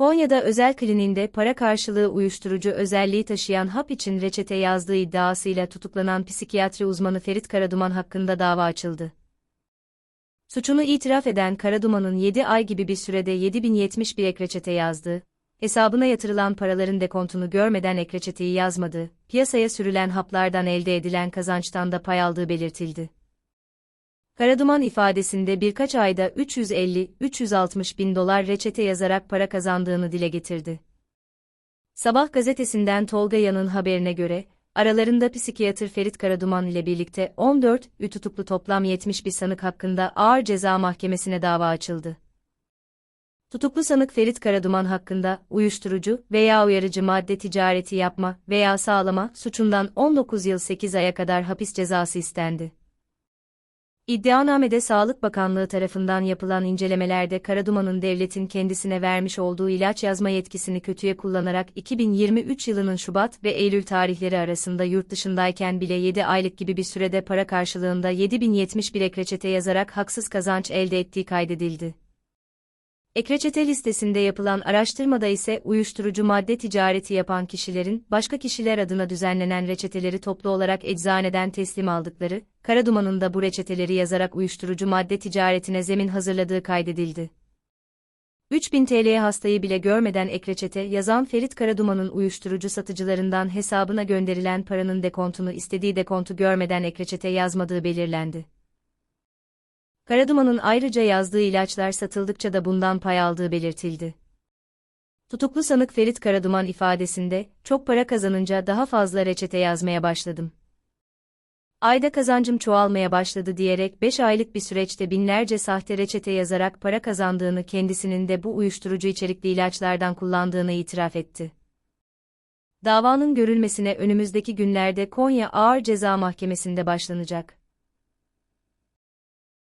Konya'da özel kliniğinde para karşılığı uyuşturucu özelliği taşıyan hap için reçete yazdığı iddiasıyla tutuklanan psikiyatri uzmanı Ferit Karaduman hakkında dava açıldı. Suçunu itiraf eden Karaduman'ın 7 ay gibi bir sürede 7071 ek reçete yazdığı, hesabına yatırılan paraların dekontunu görmeden ek reçeteyi yazmadığı, piyasaya sürülen haplardan elde edilen kazançtan da pay aldığı belirtildi. Karaduman ifadesinde birkaç ayda 350-360 bin dolar reçete yazarak para kazandığını dile getirdi. Sabah gazetesinden Tolga Yan'ın haberine göre, aralarında psikiyatr Ferit Karaduman ile birlikte 14 ü tutuklu toplam 71 sanık hakkında ağır ceza mahkemesine dava açıldı. Tutuklu sanık Ferit Karaduman hakkında uyuşturucu veya uyarıcı madde ticareti yapma veya sağlama suçundan 19 yıl 8 aya kadar hapis cezası istendi. İddianamede Sağlık Bakanlığı tarafından yapılan incelemelerde Karaduman'ın devletin kendisine vermiş olduğu ilaç yazma yetkisini kötüye kullanarak 2023 yılının Şubat ve Eylül tarihleri arasında yurt dışındayken bile 7 aylık gibi bir sürede para karşılığında 7071 ek reçete yazarak haksız kazanç elde ettiği kaydedildi. Ekreçete listesinde yapılan araştırmada ise uyuşturucu madde ticareti yapan kişilerin başka kişiler adına düzenlenen reçeteleri toplu olarak eczaneden teslim aldıkları, Karaduman'ın da bu reçeteleri yazarak uyuşturucu madde ticaretine zemin hazırladığı kaydedildi. 3000 TL'ye hastayı bile görmeden ekreçete yazan Ferit Karaduman'ın uyuşturucu satıcılarından hesabına gönderilen paranın dekontunu istediği dekontu görmeden ekreçete yazmadığı belirlendi. Karaduman'ın ayrıca yazdığı ilaçlar satıldıkça da bundan pay aldığı belirtildi. Tutuklu sanık Ferit Karaduman ifadesinde, çok para kazanınca daha fazla reçete yazmaya başladım. Ayda kazancım çoğalmaya başladı diyerek 5 aylık bir süreçte binlerce sahte reçete yazarak para kazandığını kendisinin de bu uyuşturucu içerikli ilaçlardan kullandığını itiraf etti. Davanın görülmesine önümüzdeki günlerde Konya Ağır Ceza Mahkemesi'nde başlanacak.